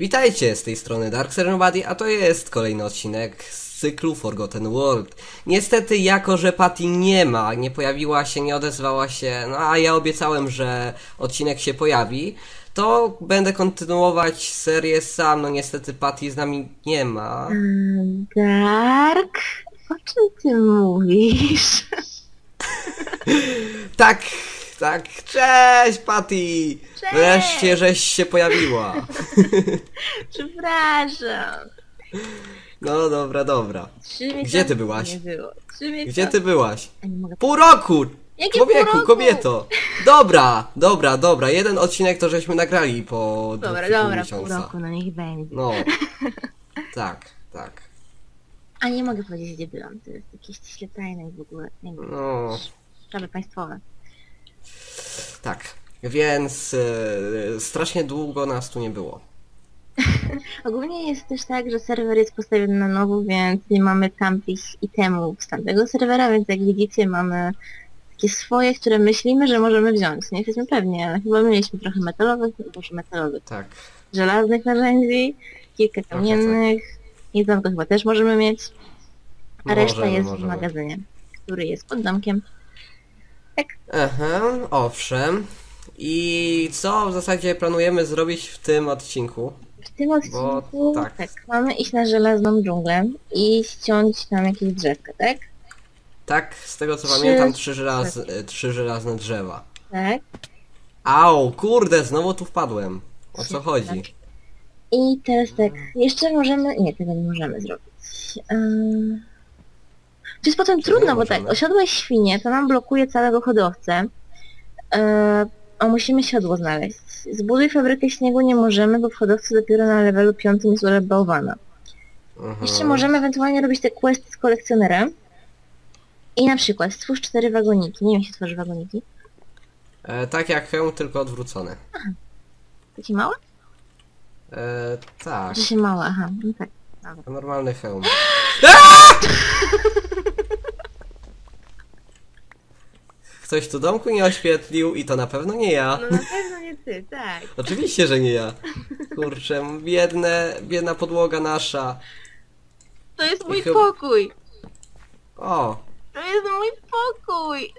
Witajcie z tej strony Dark Seven Buddy, a to jest kolejny odcinek z cyklu Forgotten World. Niestety, jako że Patty nie ma, nie pojawiła się, nie odezwała się, no a ja obiecałem, że odcinek się pojawi, to będę kontynuować serię sam. No niestety Patty z nami nie ma. Dark? O czym ty mówisz? Tak, tak, cześć Patty! Cześć! Wreszcie żeś się pojawiła. Przepraszam. No dobra, dobra. Gdzie ty byłaś? Gdzie ty byłaś? Pół roku! Jakie Człowieku, pół roku? kobieto! Dobra, dobra, dobra. Jeden odcinek to żeśmy nagrali po Dobra, dwóch i pół dobra, pół miesiąca. roku, no niech będzie. No. Tak, tak. A nie mogę powiedzieć, gdzie byłam. To jest jakieś ściśle tajne i w ogóle. Nie wiem. No, Sprawy państwowe. tak. Więc e, strasznie długo nas tu nie było. Ogólnie jest też tak, że serwer jest postawiony na nowo, więc nie mamy tamtych itemów z tamtego serwera, więc jak widzicie mamy takie swoje, które myślimy, że możemy wziąć. Nie jesteśmy pewni, ale chyba mieliśmy trochę metalowych, może metalowych, Tak. żelaznych narzędzi, kilka kamiennych, jedzonko chyba też możemy mieć, a reszta Możemy, jest w możemy. magazynie, który jest pod domkiem. Aha, owszem. I co w zasadzie planujemy zrobić w tym odcinku? W tym odcinku tak. tak. mamy iść na żelazną dżunglę i ściąć tam jakieś drzewka, tak? Tak, z tego co Trzy- pamiętam, trzy, żelaz, e, trzy żelazne drzewa. Tak. Au, kurde, znowu tu wpadłem. O co Tak. chodzi? I teraz tak, jeszcze możemy... Nie, tego nie możemy zrobić. Um... To jest potem trudno, bo tak, możemy? osiodłe świnie to nam blokuje całego hodowcę. E, a musimy siodło znaleźć. Zbuduj fabrykę śniegu nie możemy, bo w hodowcy dopiero na levelu 5 jest bałwana. Mhm. Jeszcze możemy ewentualnie robić te questy z kolekcjonerem. I na przykład stwórz cztery wagoniki. Nie wiem, jak się tworzy wagoniki. E, tak jak hełm, tylko odwrócony. Takie małe? E, tak, Czy się małe? Aha, no tak. normalny hełm. Ktoś tu domku nie oświetlił i to na pewno nie ja. No na pewno nie ty, tak. Oczywiście, że nie ja. Kurczę, biedne, biedna podłoga nasza. To jest mój chyba- pokój! O, To jest mój pokój!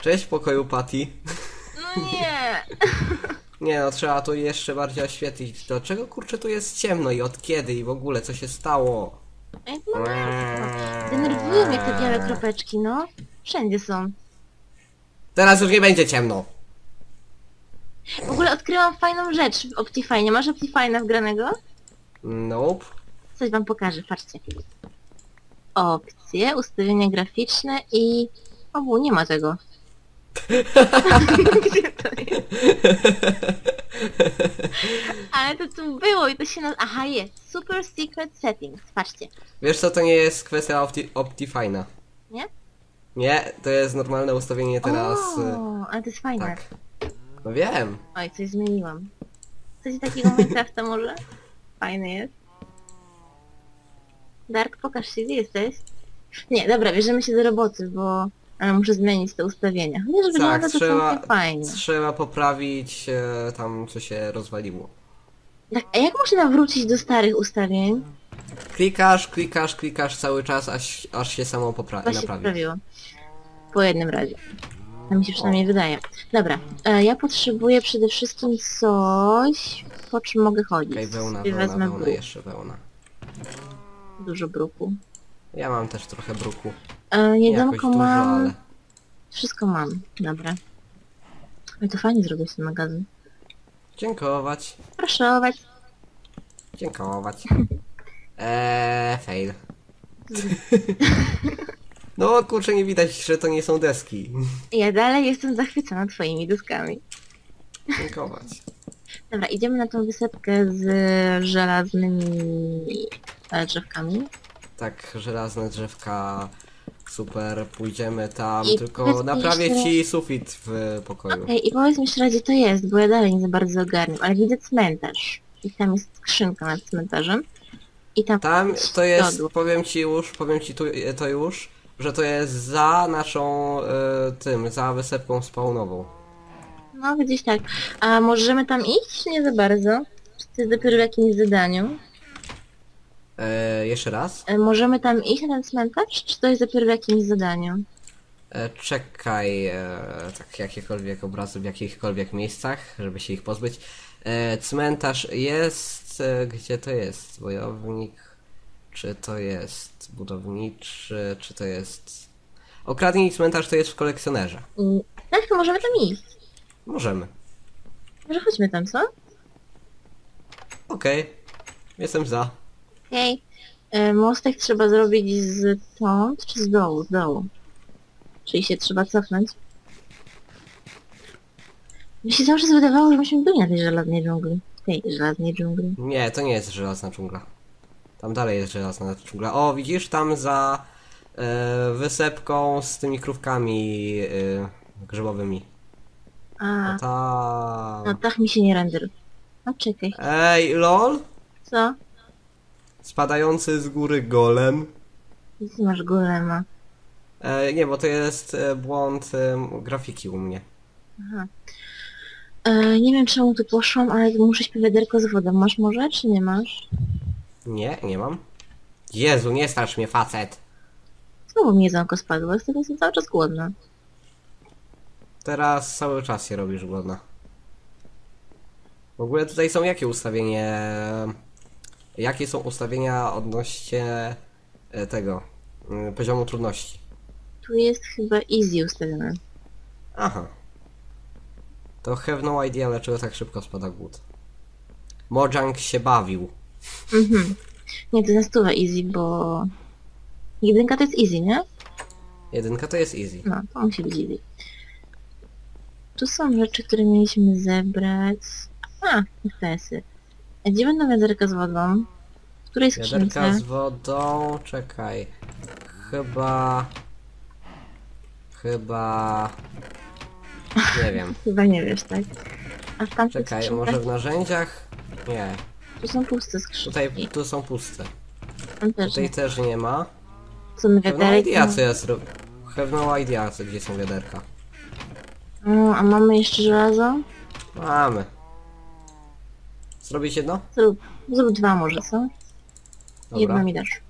cześć pokoju Patty. No nie! Nie no, trzeba to jeszcze bardziej oświetlić. Dlaczego kurczę tu jest ciemno i od kiedy i w ogóle co się stało? Ej, no. Denerwują mnie te białe kropeczki, no. Wszędzie są. Teraz już nie będzie ciemno. W ogóle odkryłam fajną rzecz w Optifine. Masz Optifine wgranego? Nope. Coś wam pokażę, patrzcie. Opcje, ustawienia graficzne i... Obu, nie ma tego. Gdzie to jest? Ale to tu było i to się nazywa... Aha, jest. Super Secret Settings. Patrzcie. Wiesz co, to nie jest kwestia Opti Optifine'a. Nie? Nie, to jest normalne ustawienie teraz. y, O, ale to jest fajne. Tak. No wiem. Oj, coś zmieniłam. Coś takiego Minecrafta może? Fajny jest. Dark, pokaż się, gdzie jesteś? Nie, dobra, bierzemy się do roboty, bo... Ale muszę zmienić te ustawienia. Chociaż wygląda Tak, to trzeba, całkiem fajnie. trzeba poprawić e, tam, co się rozwaliło. Tak, a jak można wrócić do starych ustawień? Klikasz, klikasz, klikasz cały czas, aż, aż się samo popra Właśnie naprawi. poprawiło. Po jednym razie. To mi się przynajmniej wydaje. Dobra, e, ja potrzebuję przede wszystkim coś, po czym mogę chodzić. Okej, wełna, Sobie wełna, wełna, bruk. jeszcze wełna. Dużo bruku. Ja mam też trochę bruku. E, Nie jakoś jedzonko dużo, mam... ale... Wszystko mam, dobra. No to fajnie zrobić ten magazyn. Dziękować. Proszę, Dziękować. Eee, fail. No kurczę, nie widać, że to nie są deski. ja dalej jestem zachwycona twoimi deskami. Dziękować. Dobra, idziemy na tą wysepkę z żelaznymi e, drzewkami. Tak, żelazne drzewka, super, pójdziemy tam, I tylko powiedz mi naprawię jeszcze- ci sufit w pokoju. Okej, i powiedz mi jeszcze raz, gdzie to jest, bo ja dalej nie za bardzo ogarniam, ale widzę cmentarz. I tam jest skrzynka nad cmentarzem. I tam, Tam to jest, powiem ci już, powiem ci tu, to już, że to jest za naszą, e, tym, za wysepką spawnową. No gdzieś tak. A możemy tam iść, nie za bardzo? To jest dopiero w jakimś zadaniu? E, jeszcze raz? E, możemy tam iść na ten cmentarz, czy to jest dopiero w jakimś zadaniu? E, czekaj, e, tak jakiekolwiek obrazy w jakichkolwiek miejscach, żeby się ich pozbyć. E, cmentarz jest, e, gdzie to jest? Wojownik, czy to jest budowniczy, czy to jest... Okradnij cmentarz to jest w kolekcjonerze. Mm, Tak, to możemy tam iść. Możemy. Może chodźmy tam, co? Okej, jestem za. Okej. E, Mostek trzeba zrobić z stąd, czy z dołu? Z dołu. Czyli się trzeba cofnąć. Mi się cały czas wydawało, że myśmy byli na tej żelaznej dżungli. Tej żelaznej dżungli. Nie, to nie jest żelazna dżungla. Tam dalej jest żelazna dżungla. O, widzisz, tam za e, wysepką z tymi krówkami e, grzybowymi. A, Tam. no tak mi się nie renderuje. No czekaj. Ej, lol? Co? Spadający z góry golem. Ty masz golema? E, nie, bo to jest e, błąd e, grafiki u mnie. Aha. E, nie wiem czemu tu poszłam, ale muszę śpiewać wiaderko z wodą. Masz może, czy nie masz? Nie, nie mam. Jezu, nie starcz mnie, facet. Znowu mi jedzonko spadło, z tego jestem cały czas głodna. Teraz cały czas się robisz głodna. W ogóle tutaj są jakie ustawienie... Jakie są ustawienia odnośnie e, tego mm, poziomu trudności? Tu jest chyba easy ustawione. Aha. To have no idea, dlaczego tak szybko spada głód. Mojang się bawił. Mhm. Nie, to jest stówę easy, bo... Jedynka to jest easy, nie? Jedynka to jest easy. No, to musi być easy. Tu są rzeczy, które mieliśmy zebrać. A, FPS-y. Gdzie będą wiaderka z wodą? W której Wiaderka skrzynce? z wodą, czekaj. Chyba... Chyba... Nie wiem. Chyba nie wiesz, tak? A w tamtych Czekaj, skrzynkach może w narzędziach? Nie. tu są puste skrzynki. Tutaj, tu są puste. Tam też Tutaj nie. też nie ma. Są wiaderka. idea co ro- Have no idea co, gdzie są wiaderka. A mamy jeszcze żelazo? Mamy. Zrobić jedno? Zrób, zrób dwa może, co? Dobra. Jedno mi dasz.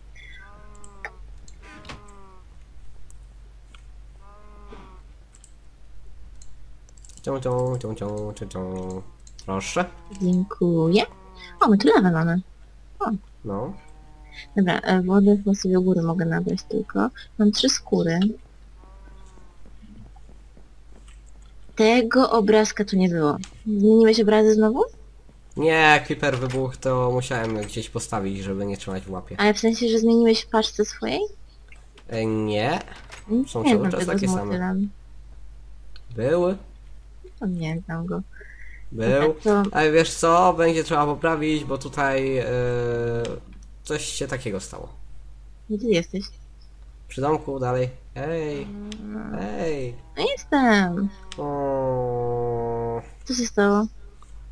Cią, cią, cią, cią, cią, cią. Proszę. Dziękuję. O, my tu lawę mamy. No. Dobra, e, wodę chyba sobie u góry mogę nabrać tylko. Mam trzy skóry. Tego obrazka tu nie było. Zmieniłeś obrazy znowu? Nie, Creeper wybuch to musiałem gdzieś postawić, żeby nie trzymać w łapie. Ale w sensie, że zmieniłeś w paczce swojej? E, nie. Są nie cały znam czas tego takie z same. motylem. Były. Pamiętam go. Był. To Ale wiesz co, będzie trzeba poprawić, bo tutaj e, coś się takiego stało. gdzie ty jesteś? Przy domku dalej. Ej, ej. No jestem. O, Co się stało?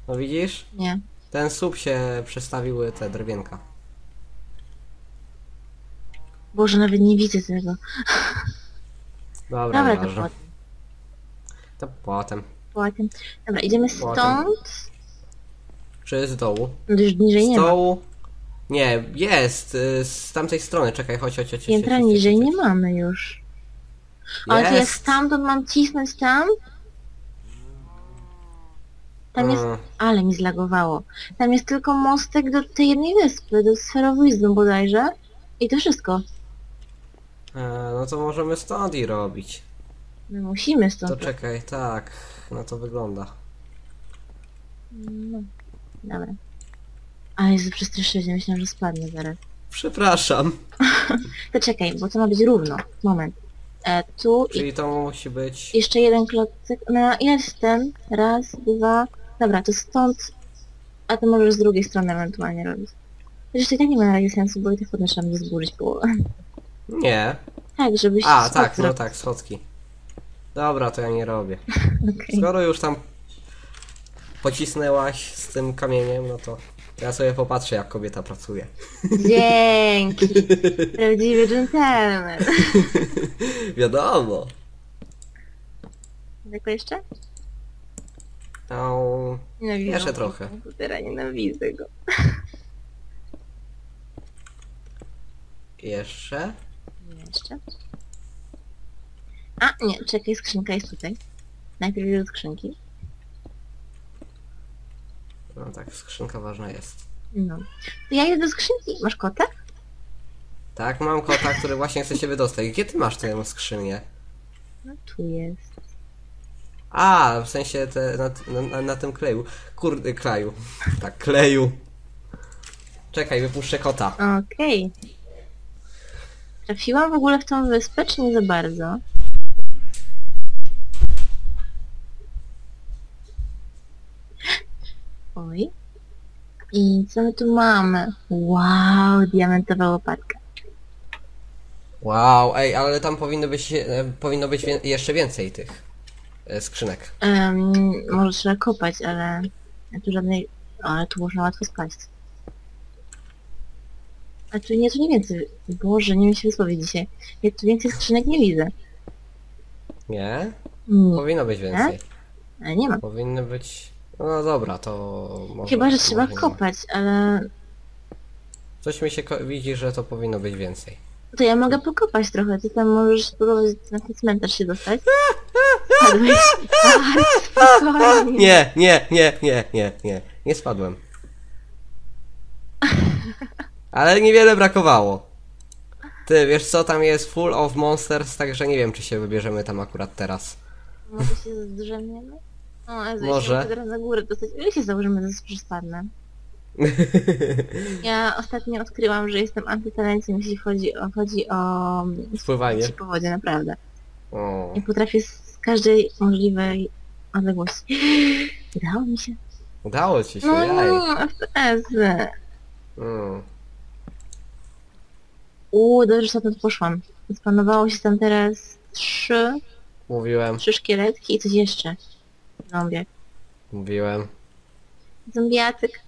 No widzisz? Nie. Ten słup się przestawiły te drewienka. Boże, nawet nie widzę tego. Dobra, Dobra, to nieważne. potem. To potem. potem. Dobra, idziemy Potem. stąd. Czy z dołu? No to już niżej Z nie ma. dołu? Nie, jest. y, Z tamtej strony. Czekaj, chodź, chodź, chodź. Piętra chodź, chodź, niżej chodź, nie chodź. mamy już. Ale to Jest. stamtąd mam cisnąć tam? Tam jest... Mm, Ale mi zlagowało. Tam jest tylko mostek do tej jednej wyspy, do sferowizmu bodajże. I to wszystko. e, no to możemy stąd i robić. My musimy To stąd. czekaj, tak. No to wygląda. No. Dobra. A Jezu, przestraszyłem się, myślałam, że spadnie zaraz. Przepraszam. To czekaj, bo to ma być równo. Moment. E, tu i Czyli to musi być... jeszcze jeden klocek. No, ile jest ten? Raz, dwa. Dobra, to stąd. A to możesz z drugiej strony ewentualnie robić. To i tak nie ma na razie sensu, bo i tak trzeba będzie zburzyć połowę. Nie. Tak, żebyś... A, tak, no zrobił. tak, schodki. Dobra, to ja nie robię. Okej. Skoro już tam pocisnęłaś z tym kamieniem, no to Ja sobie popatrzę, jak kobieta pracuje. Dzięki. Prawdziwy dżentelmen. Wiadomo. Tylko jeszcze? No, Nienawidzę Jeszcze trochę. komputera, nienawidzę go. jeszcze. Jeszcze? A, nie, czekaj, skrzynka jest tutaj. Najpierw idę do skrzynki. No tak, skrzynka ważna jest. No. To ja idę do skrzynki. Masz kota? Tak, mam kota, który właśnie chce się wydostać. Gdzie ty masz tę skrzynię? No tu jest. A, w sensie te, na, na, na tym kleju. Kurde, kleju. Tak, kleju. Czekaj, wypuszczę kota. Okej. Trafiłam w ogóle w tą wyspę, czy nie za bardzo? Oj. I co my tu mamy? Wow, diamentowa łopatka. Wow, ej, ale tam powinno być, e, powinno być wię jeszcze więcej tych skrzynek. Um, może trzeba kopać, ale ja tu żadnej... Ale tu można łatwo spaść. A tu nie, tu nie więcej... Boże, nie wiem się wysłowić dzisiaj. Ja tu więcej skrzynek nie widzę. Nie? Nie, Powinno być więcej. ale nie ma. Powinny być... No dobra, to może... Chyba, że trzeba nie. kopać, ale... Coś mi się widzi, że to powinno być więcej. To ja mogę pokopać trochę, ty tam możesz spróbować na ten cmentarz się dostać. Padłeś. Tak, spokojnie. Nie, nie, nie, nie, nie, nie. Nie spadłem. Ale niewiele brakowało. Ty, wiesz co, tam jest full of monsters, także nie wiem, czy się wybierzemy tam akurat teraz. Może się zdrzemniemy? O, Jezu, Może. Teraz na górę dostać. Ile się założymy, że spadnę? Ja ostatnio odkryłam, że jestem antytalencją, jeśli chodzi o, chodzi o Wpływanie. się po wodzie, naprawdę. O. Nie potrafię z każdej możliwej odległości. Udało mi się. Udało ci się, No, jaj. no, FPS. Mm. Uuu, dobrze, że tam poszłam. Spanowało się tam teraz trzy, Mówiłem, trzy szkieletki i coś jeszcze. Zombiak. mówiłem. Zombiatyk.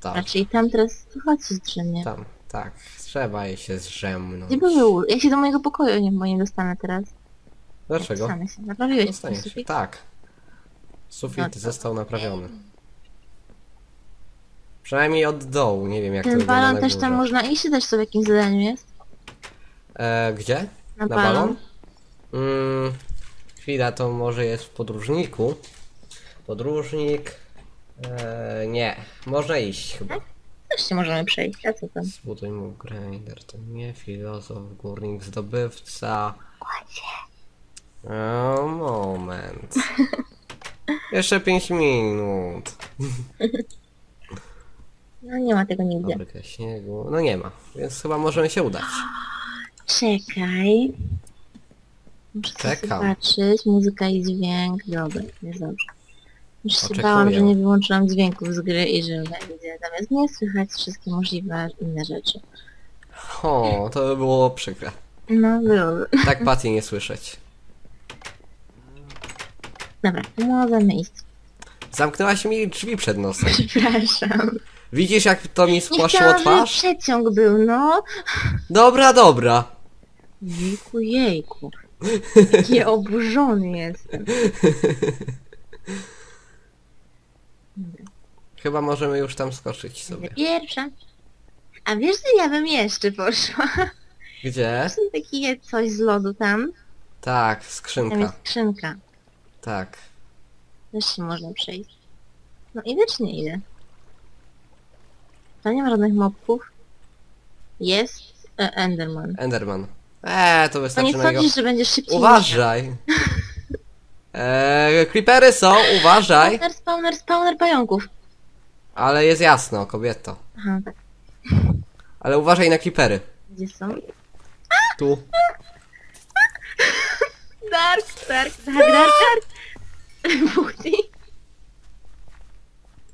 Tak, Raczej tam teraz... Chodź się drzemnie. tam, tak. Trzeba jej się zrzemnąć. Gdzie był? Ja się do mojego pokoju nie, bo nie dostanę teraz. Dlaczego? Dostanę się. Naprawiłeś ten Dostaniesz się. sufit? Tak. Sufit No to- został naprawiony. Przynajmniej od dołu, nie wiem jak to Ten wygląda balon na też górze. tam można iść, czy też co w jakimś zadaniu jest? E, gdzie? Na, Na balon? balon? Mm, chwila, to może jest w podróżniku. Podróżnik... E, nie, można iść chyba. Też się możemy przejść, a co tam? Zbuduj mu grinder, to nie filozof, górnik, zdobywca. O, moment. Jeszcze 5 minut. No nie ma tego nigdzie. Fabryka śniegu. No nie ma, więc chyba możemy się udać. Czekaj. Muszę Czekam. zobaczyć. Muzyka i dźwięk. Dobra, jest dobrze. Już się Oczekuję. bałam, że nie wyłączyłam dźwięków z gry i że będzie zamiast nie słychać wszystkie możliwe inne rzeczy. O, to by było przykre. No, byłoby. Tak Patty nie słyszeć. Dobra, to możemy iść. Zamknęłaś mi drzwi przed nosem. Przepraszam. Widzisz jak to mi Nie spłaszczyło chciałam, żeby twarz? przeciąg był, no. Dobra, dobra. Jejku, jejku. Jaki oburzony jestem. Chyba możemy już tam skoczyć sobie. Pierwsza. A wiesz, że ja bym jeszcze poszła? Gdzie? Są takie coś z lodu tam. Tak, Tam skrzynka. jest skrzynka. Tak. Też się można przejść. No idę czy nie idę? To nie ma żadnych mobków. Jest e, Enderman. Enderman. Eee, to nie wystarczy na niego. sądzisz, że będziesz szybciej Uważaj. Eee, creepery są, uważaj. Spawner, spawner, spawner pająków. Ale jest jasno, kobieto. Aha. Ale uważaj na creepery. Gdzie są? Tu. Dark, dark, dark, dark, dark. Buchty.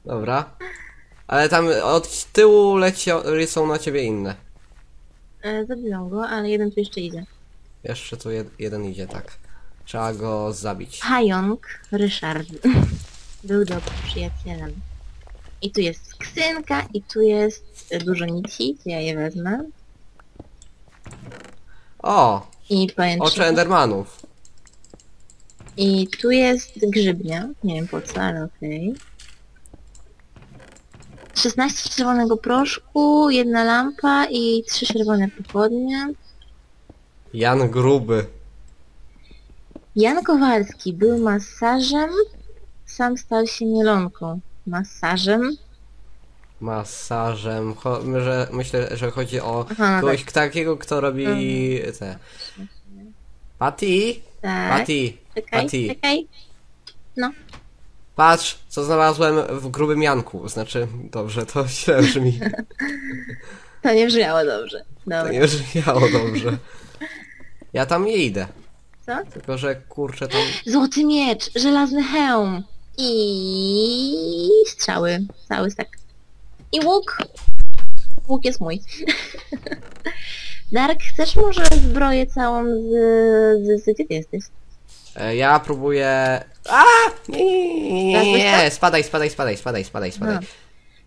Dobra. Ale tam od tyłu leci, lecą na ciebie inne. E, go, ale jeden tu jeszcze idzie. Jeszcze tu jed, jeden idzie, tak. Trzeba go zabić. Pająk Ryszard. Był dobrym przyjacielem. I tu jest skrzynka, i tu jest e, dużo nici, to ja je wezmę. O, I oczy pajęczyny. Endermanów. I tu jest grzybnia. Nie wiem po co, ale okej. 16 czerwonego proszku, jedna lampa i trzy czerwone pochodnie. Jan Gruby. Jan Kowalski był masażem, sam stał się mielonką. Masażem? Masażem. Cho- że, myślę, że chodzi o Aha, no kogoś takiego, kto robi te. Patty? tak. Patty. Czekaj, Patty. czekaj. Patrz, co znalazłem w grubym Janku. Znaczy, dobrze, to źle brzmi. To nie brzmiało dobrze. To Dobra. nie brzmiało dobrze. Ja tam nie idę. Co? Tylko, że kurczę tam... Złoty miecz, żelazny hełm i strzały. Cały stak. I łuk. Łuk jest mój. Dark, chcesz może zbroję całą z... z, z... Gdzie ty jesteś? E, ja próbuję... A! Nie, nie, nie, nie, nie, nie, spadaj, spadaj, spadaj, spadaj, spadaj, spadaj. No.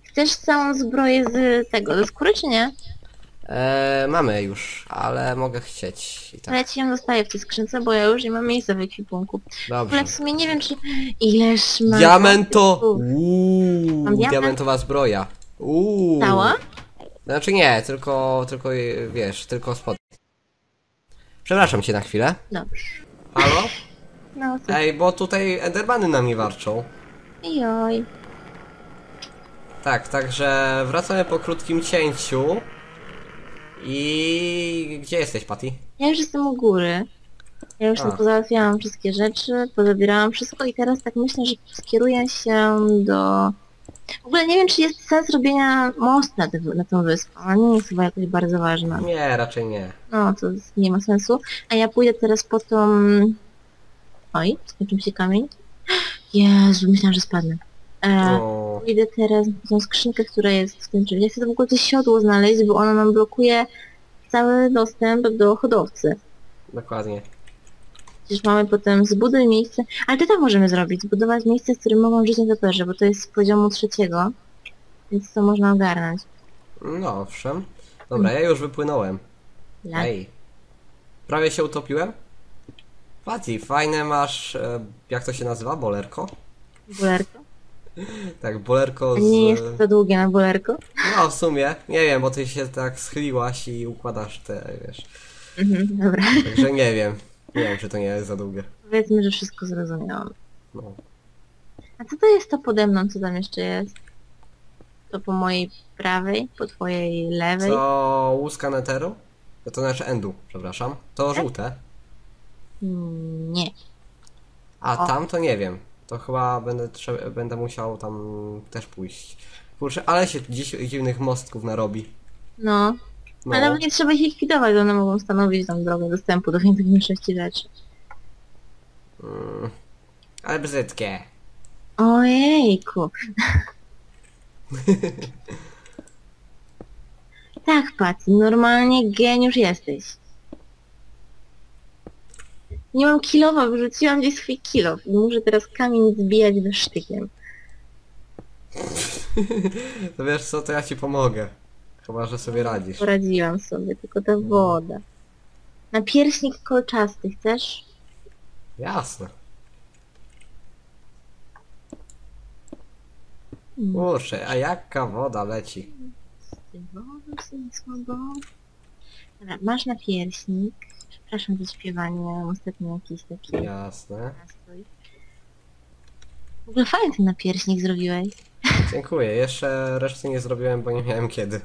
Chcesz całą zbroję z tego, ze skóry czy nie? E, mamy już, ale mogę chcieć i Ale ja tak. ci ją dostaję w tej skrzynce, bo ja już nie mam miejsca w ekwipunku. W Dobrze. ogóle w sumie nie wiem czy... Ileż mam... Diamento! Mam Uuu, diament. diamentowa zbroja. Uuu. Cała? Znaczy nie, tylko, tylko wiesz, tylko spod. Przepraszam cię na chwilę. Dobrze. Halo? No, co? Ej, bo tutaj Endermany na mnie warczą. Joj. Tak, także wracamy po krótkim cięciu. I gdzie jesteś, Patty? Ja już jestem u góry. Ja już tam A. pozałatwiałam wszystkie rzeczy, pozabierałam wszystko i teraz tak myślę, że skieruję się do... W ogóle nie wiem, czy jest sens robienia mostu na, tę- na tą wyspę. Ona nie jest chyba jakoś bardzo ważna. Nie, raczej nie. No, to z- nie ma sensu. A ja pójdę teraz po tą... Oj, skończył się kamień. Jezu, myślałam, że spadnę. E, O, Pójdę teraz po tą skrzynkę, która jest w tym czymś. Ja chcę w ogóle to siodło znaleźć, bo ono nam blokuje cały dostęp do hodowcy. dokładnie. Przecież mamy potem zbuduj miejsce, ale to tak możemy zrobić, zbudować miejsce, w którym mogą żyć nietoperze, bo to jest z poziomu trzeciego, więc to można ogarnąć. No owszem. Dobra, ja już wypłynąłem. Jak? Ej. Prawie się utopiłem? Patty, fajne masz, e, jak to się nazywa? Bolerko? Bulerko? Tak, bolerko z... nie jest to długie na bulerko? No w sumie, nie wiem, bo ty się tak schyliłaś i układasz te, wiesz. Mhm, dobra. Także nie wiem. Nie wiem, czy to nie jest za długie. Powiedzmy, że wszystko zrozumiałam. No. A co to jest to pode mną, co tam jeszcze jest? To po mojej prawej, po twojej lewej? Co łuska neteru? No to znaczy endu, przepraszam. To Tak? żółte. Mm, Nie. A O. tam to nie wiem. To chyba będę, będę musiał tam też pójść. Kurczę, ale się dziś dziwnych mostków narobi. No. No. Ale nie trzeba ich likwidować, one mogą stanowić tam drogę dostępu do większych większości rzeczy. Mm. Ale brzydkie. Ojejku. tak, Paty, normalnie geniusz jesteś. Nie mam kilowa, wyrzuciłam gdzieś swój kilo i muszę teraz kamień zbijać do sztykiem. To wiesz co, to ja ci pomogę. Chyba, że sobie radzisz. Poradziłam sobie, tylko ta woda. Na pierśnik kolczasty chcesz? Jasne. Mm. Kurczę, a jaka woda leci? Ty sobie słabo. Dobra, masz na pierśnik. Przepraszam za śpiewanie, mam ostatnio jakiś taki Jasne. nastrój. W ogóle fajny ten napierśnik zrobiłeś. Dziękuję. Jeszcze reszty nie zrobiłem, bo nie miałem kiedy.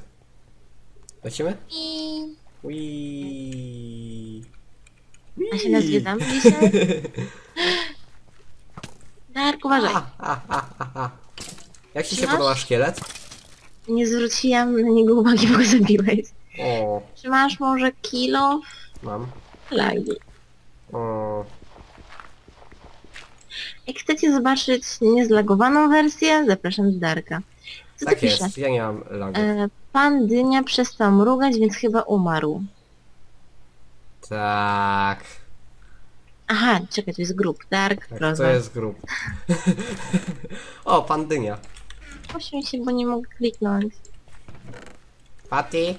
Lecimy? I... Wii. A się nazwiedzamy dzisiaj? Dark, uważaj. Jak ci się Trzymasz? podoba szkielet? Nie zwróciłam na niego uwagi, bo go zabiłeś. O, Czy masz może kilo mam. Flagi? O, Jak chcecie zobaczyć niezlagowaną wersję, zapraszam do Darka. Co tak tu pisze? jest, ja nie mam lagu. E, pan Dynia przestał mrugać, więc chyba umarł. Tak, Aha, czekaj, to jest grup. Dark, tak to jest grup. o, pan Dynia. Pośmiej się, bo nie mogę kliknąć. Patty?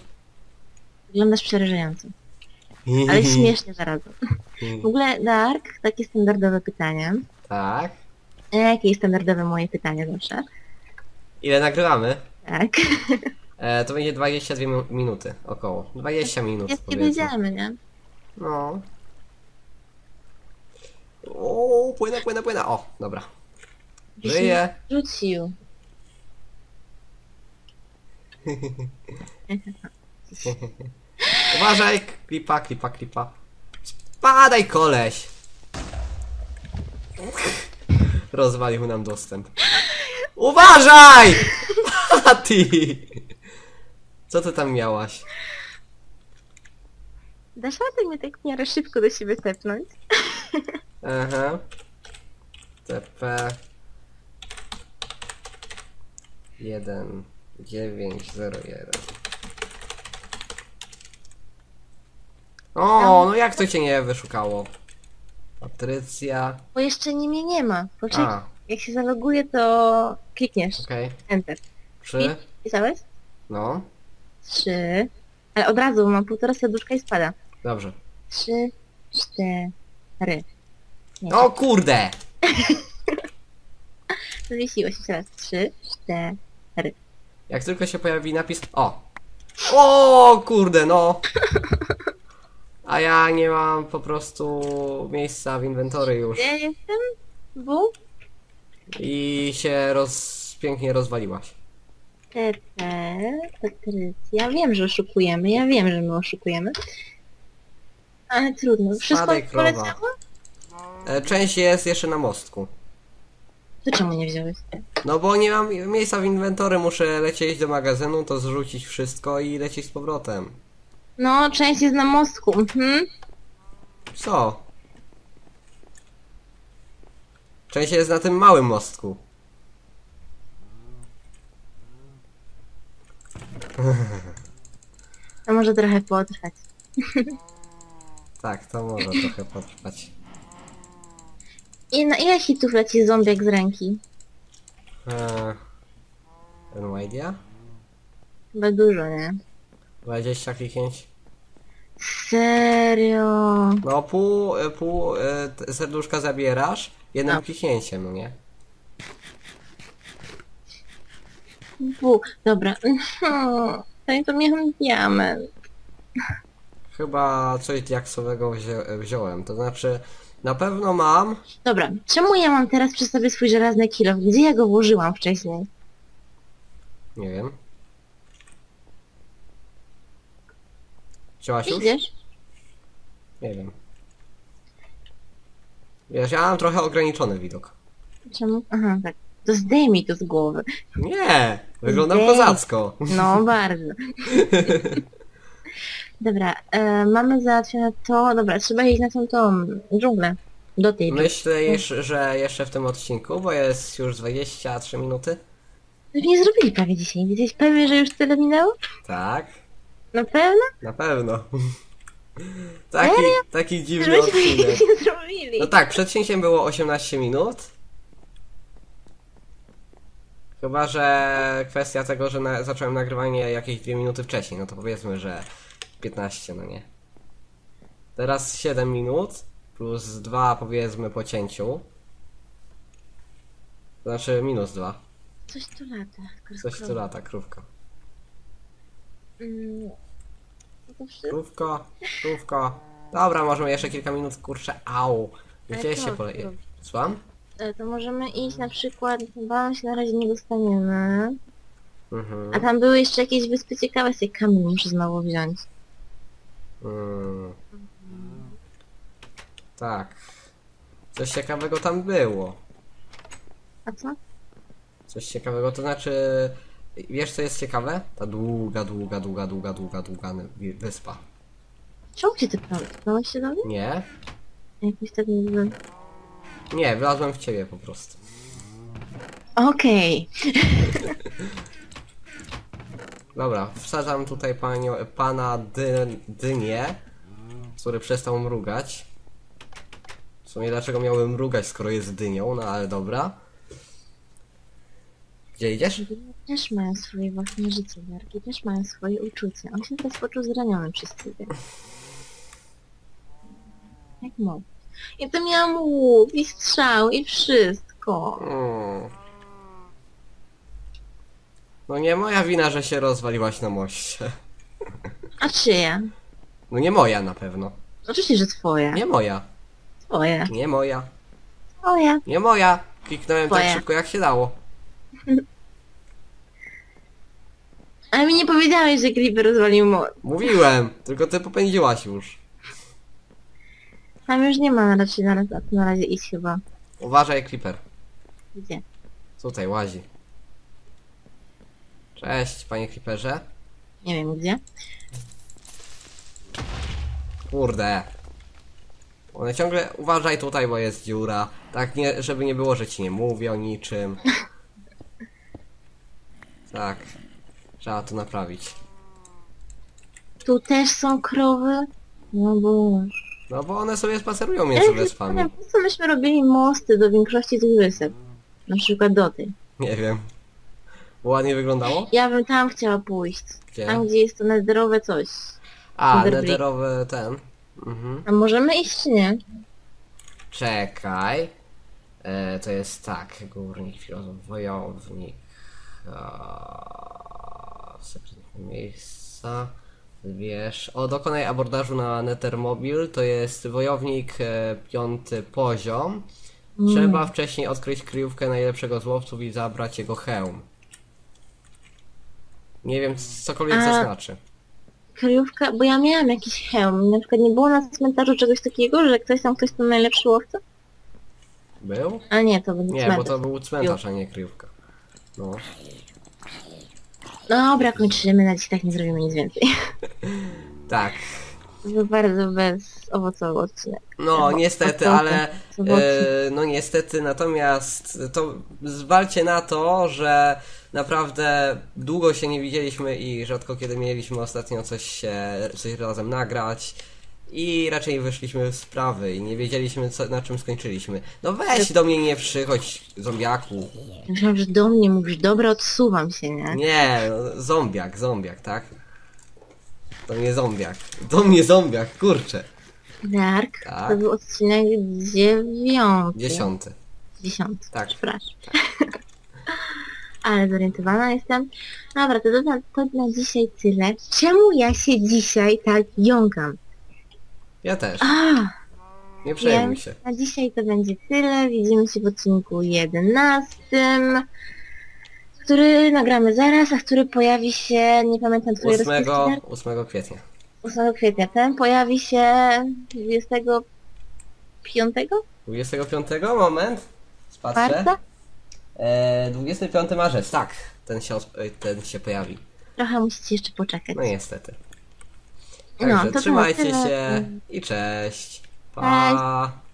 Wyglądasz przerażająco. Ale śmiesznie zarazem. W ogóle, Dark, takie standardowe pytanie. Tak. Jakie jest standardowe moje pytanie zawsze? Ile nagrywamy? Tak. E, to będzie 22 mi- minuty, około. 20 minut, Jest nie powiedzmy. wiedziemy, nie? No. O, płynę, płynę, płynę. O, dobra. Żyję. Rzucił. Uważaj, klipa, klipa, klipa. Spadaj, koleś! Rozwalił nam dostęp. Uważaj! Patty! Co ty tam miałaś? Dasz radę mnie tak w miarę szybko do siebie tepnąć? Aha. TP 1 9 0 1 O, no jak to cię nie wyszukało? Patrycja. Bo jeszcze nie mnie nie ma. Poczekaj, A, jak się zaloguję, to klikniesz. okej. Enter. Trzy. Pisałeś? No, Trzy. Ale od razu mam półtora serduszka i spada. dobrze. Trzy, cztery. O kurde! zawiesiło się teraz. Trzy, cztery. Jak tylko się pojawi napis. O! O kurde, no! A ja nie mam po prostu miejsca w inwentory już. Ja jestem? W? I się roz... pięknie rozwaliłaś. TT, Patrycja. Wiem, że oszukujemy. Ja wiem, że my oszukujemy. Ale trudno. Wszystko Spadaj, krowa. poleciało? E, Część jest jeszcze na mostku. To czemu nie wziąłeś? No bo nie mam miejsca w inwentory, muszę lecieć do magazynu, to zrzucić wszystko i lecieć z powrotem. No, część jest na mostku. Mhm. Co? Część jest na tym małym mostku. To może trochę potrwać. Tak, to może trochę potrwać. I na ile hitów leci zombiak z ręki? Eee, idea? Chyba dużo, nie? 20 kliknięć. Serio? No pół, e, pół e, t- serduszka zabierasz jednym No. kliknięciem, no nie? Bu, dobra. Mhm. To ja to miałem diament. Chyba coś diaksowego wzię wziąłem, to znaczy na pewno mam Dobra, czemu ja mam teraz przy sobie swój żelazny kilo? Gdzie ja go włożyłam wcześniej? Nie wiem. Wzięłaś już? Widzisz? Nie wiem. Wiesz, ja mam trochę ograniczony widok. Czemu? Aha, tak. To zdejmij to z głowy. Nie! Wyglądam Zdejm- kozacko. No, bardzo. Dobra, e, mamy załatwione to. Dobra, trzeba iść na tą, tą dżunglę. Do tej dżungli. Myślę, że jeszcze w tym odcinku, bo jest już 23 minuty. Myśmy nie zrobili prawie dzisiaj. Jesteś pewien, że już tyle minęło? Tak, Na pewno? na pewno. Taki, taki dziwny Żebyśmy odcinek. nie zrobili. No tak, przed cięciem było 18 minut. Chyba, że kwestia tego, że na, zacząłem nagrywanie jakieś 2 minuty wcześniej, no to powiedzmy, że 15, no nie. Teraz 7 minut, plus 2 powiedzmy po cięciu. Znaczy minus 2. Coś tu lata. Coś tu lata, krówka. Mm. Krówko, krówko. Dobra, możemy jeszcze kilka minut, kurczę, au. Ale co się pole... zrobić? Słucham? E, To możemy iść na przykład, chyba się na razie nie dostaniemy. Mhm. A tam były jeszcze jakieś wyspy ciekawe, sobie kamień muszę znowu wziąć. Mm. Tak. Coś ciekawego tam było. A co? Coś ciekawego, to znaczy... Wiesz co jest ciekawe? Ta długa, długa, długa, długa, długa, długa wy- wyspa. Czemu cię ty pnąłeś się do mnie? Nie? Jakoś tak nie wiem. Nie, wlazłem w ciebie po prostu. Okej. Dobra, wsadzam tutaj panią, pana dy, Dynię, który przestał mrugać. W sumie dlaczego miałbym mrugać, skoro jest dynią, no ale dobra. Gdzie idziesz? Też mają swoje własne życie, Darki, też mają swoje uczucia. On się teraz poczuł zraniony przez ciebie. Jak mógł. I to miałam łuk, i strzał, i wszystko. Mm. No nie moja wina, że się rozwaliłaś na moście. A czyja? No nie moja na pewno. Oczywiście, że twoja. Nie moja. Twoja. Nie moja. Twoja. Nie moja. Kliknąłem tak szybko jak się dało. Ale mi nie powiedziałeś, że Creeper rozwalił most. Mówiłem, tylko ty popędziłaś już. Tam już nie ma raczej na, na, na razie iść chyba. Uważaj, Creeper. Gdzie? Tutaj łazi. Cześć, panie Creeperze. Nie wiem gdzie. Kurde. One ciągle uważaj tutaj, bo jest dziura. Tak, nie, żeby nie było, że ci nie mówię o niczym. Tak. Trzeba to naprawić. Tu też są krowy. No bo... No bo one sobie spacerują między wyspami. Po co myśmy robili mosty do większości tych wysep? Na przykład do tej. Nie wiem. Ładnie wyglądało? Ja bym tam chciała pójść. Gdzie? Tam gdzie jest to nederowe coś. A, Netherbrick. nederowy ten. Mhm. A możemy iść czy nie? Czekaj. E, to jest tak, górnik, filozof, wojownik. A, sekretne miejsca. Wiesz, o dokonaj abordażu na Nethermobil, to jest wojownik e, piąty poziom. Trzeba wcześniej odkryć kryjówkę najlepszego z łowców i zabrać jego hełm. Nie wiem, cokolwiek to znaczy. Kryjówka, bo ja miałam jakiś hełm. Na przykład nie było na cmentarzu czegoś takiego, że ktoś tam, ktoś tam najlepszy łowca? Był? A nie, to będzie Nie, bo cmentarz. to był cmentarz, a nie kryjówka. No. Dobra, kończymy. Na dziś tak nie zrobimy nic więcej. Tak. To był bardzo bezowocowy odcinek. No, niestety, ale e, no niestety, natomiast to zwalcie na to, że naprawdę długo się nie widzieliśmy i rzadko kiedy mieliśmy ostatnio coś się, coś razem nagrać i raczej wyszliśmy z sprawy i nie wiedzieliśmy co, na czym skończyliśmy. No weź do mnie nie przychodź, zombiaku. Myślałam, że do mnie mówisz, dobra, odsuwam się, nie? Nie, no, zombiak, zombiak, tak? To nie zombiak. Do mnie zombiak, kurczę. Dark, Tak. to był odcinek dziewiąty. Dziesiąty. Dziesiąty, Tak. przepraszam. Ale zorientowana jestem. Dobra, to, to, to na dzisiaj tyle. Czemu ja się dzisiaj tak jąkam? Ja też. A, Nie przejmuj wiem, się. na dzisiaj to będzie tyle. Widzimy się w odcinku 11, który nagramy zaraz, a który pojawi się, nie pamiętam której 8, rozpiski, 8 kwietnia. 8 kwietnia. Ten pojawi się 25? 25 moment. Spatrzę. Marca? E, 25 marzec, tak. Ten się, os- e, ten się pojawi. Trochę musicie jeszcze poczekać. No niestety. No, Także tyle. trzymajcie się i cześć. Pa.